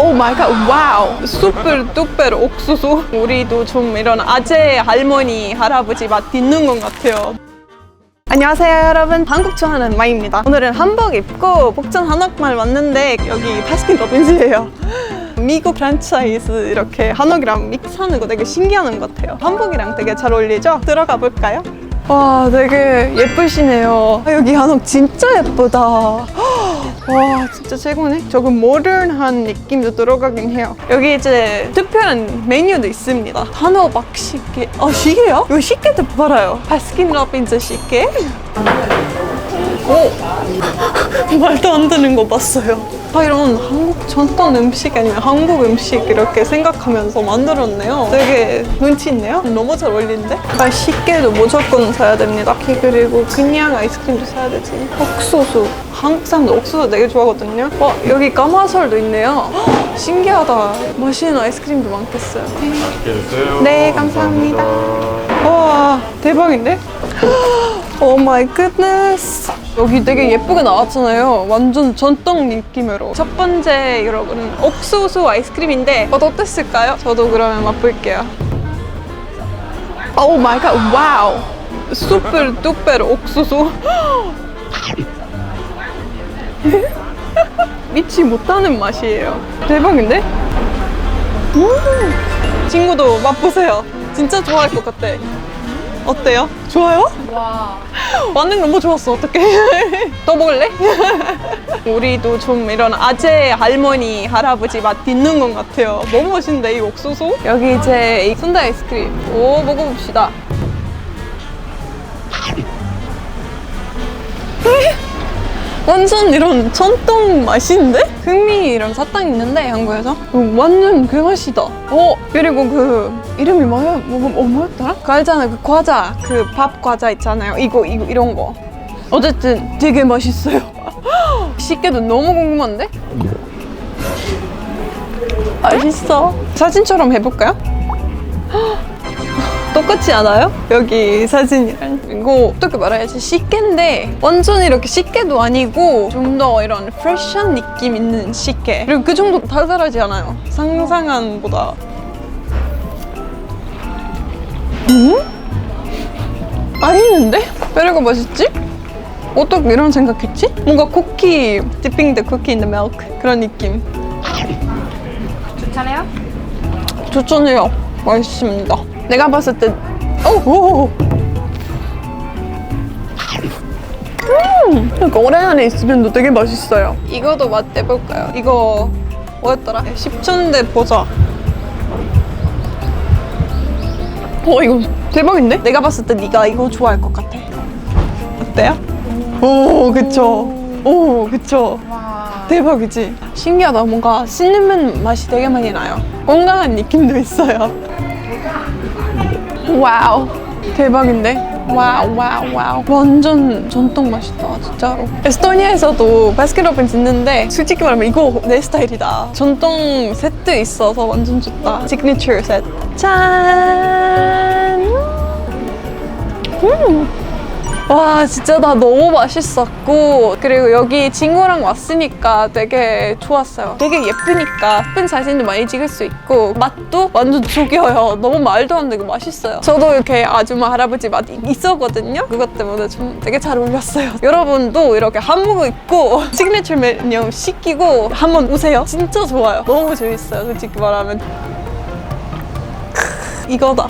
오 마이 갓 와우 슈퍼 두per 옥수수. 우리도 좀 이런 아재 할머니 할아버지 맛 있는 것 같아요. 안녕하세요 여러분. 한국 좋아하는 마이입니다. 오늘은 한복 입고 복장 한옥마을 왔는데 여기 바스킨러빈스예요. 미국 프랜차이즈 이렇게 한옥이랑 믹스하는 거 되게 신기한 것 같아요. 한복이랑 되게 잘 어울리죠? 들어가 볼까요? 와 되게 예쁘시네요. 아, 여기 한옥 진짜 예쁘다. 와 진짜 최고네. 조금 모던한 느낌도 들어가긴 해요. 여기 이제 특별한 메뉴도 있습니다. 단호 박 시계 아 시계요? 이거 시계도 팔아요. 바스킨러빈스 시계 오 말도 안 되는 거 봤어요. 아 이런 한국 전통 음식 아니면 한국 음식 이렇게 생각하면서 만들었네요. 되게 눈치 있네요. 너무 잘 어울리는데? 아 시계도 무조건 사야 됩니다. 그리고 그냥 아이스크림도 사야 되지. 옥수수. 한국 사람들 옥수수 되게 좋아하거든요. 어 여기 까마설도 있네요. 헉, 신기하다. 맛있는 아이스크림도 많겠어요. 드세요. 네, 감사합니다. 와 대박인데? 오 마이 굿네스 여기 되게 예쁘게 나왔잖아요 완전 전통 느낌으로 첫 번째 여러분 옥수수 아이스크림인데 어, 어땠을까요? 저도 그러면 맛볼게요 오 마이 갓 와우 슈퍼 두per 옥수수 믿지 못하는 맛이에요 대박인데? 음. 친구도 맛보세요. 진짜 좋아할 것 같아. 어때요? 좋아요? 와. 완전 너무 좋았어. 어떡해. 더 먹을래? 우리도 좀 이런 아재 할머니, 할아버지 맛 있는 것 같아요. 너무 멋있는데, 이 옥수수? 여기 이제 이 순대 아이스크림. 오, 먹어봅시다. 완전 이런 전통 맛인데? 흑미랑 사탕 있는데 한국에서 어, 완전 그 맛이다. 어 그리고 그 이름이 뭐야? 뭐, 뭐 뭐였더라? 그 알잖아 그 과자 그 밥 과자 있잖아요. 이거 이거 이런 거. 어쨌든 되게 맛있어요. 식게도 너무 궁금한데? 맛있어. 사진처럼 해볼까요? 똑같지 않아요? 여기 사진이랑 이거 어떻게 말해야지 식게인데 완전 이렇게 식게도 아니고 좀 더 이런 프레시한 느낌 있는 식게 그리고 그 정도 달달하지 않아요 상상한 보다 음? 아니는데? 왜 이렇게 맛있지? 어떻게 이런 생각했지? 뭔가 쿠키 디핑 더 쿠키 in the milk 그런 느낌 추천해요? 추천해요. 맛있습니다. 내가 봤을 때, 오, 오. 음, 그러니까 오래 안에 있으면 되게 맛있어요. 이거도 맛 내볼까요? 이거 뭐였더라? 10초인데 보자. 어, 이거 대박인데? 내가 봤을 때 네가 이거 좋아할 것 같아. 어때요? 오, 그쵸. 오, 그쵸. 대박이지? 신기하다. 뭔가 씹는 맛이 되게 많이 나요. 건강한 느낌도 있어요. 와우. 대박인데? 와우, 와우, 와우. 완전 전통 맛이다, 진짜로. 에스토니아에서도 바스킨러빈스 있는데, 솔직히 말하면 이거 내 스타일이다. 전통 세트 있어서 완전 좋다. 시그니처 세트. 짠! 음. 와 진짜 나 너무 맛있었고 그리고 여기 친구랑 왔으니까 되게 좋았어요. 되게 예쁘니까 예쁜 사진도 많이 찍을 수 있고 맛도 완전 죽여요. 너무 말도 안 되고 맛있어요. 저도 이렇게 아줌마 할아버지 맛 있었거든요. 그것 때문에 좀 되게 잘 어울렸어요. 여러분도 이렇게 한복 입고 시그니처 메뉴 시키고 한번 오세요. 진짜 좋아요. 너무 재밌어요. 솔직히 말하면. 크, 이거다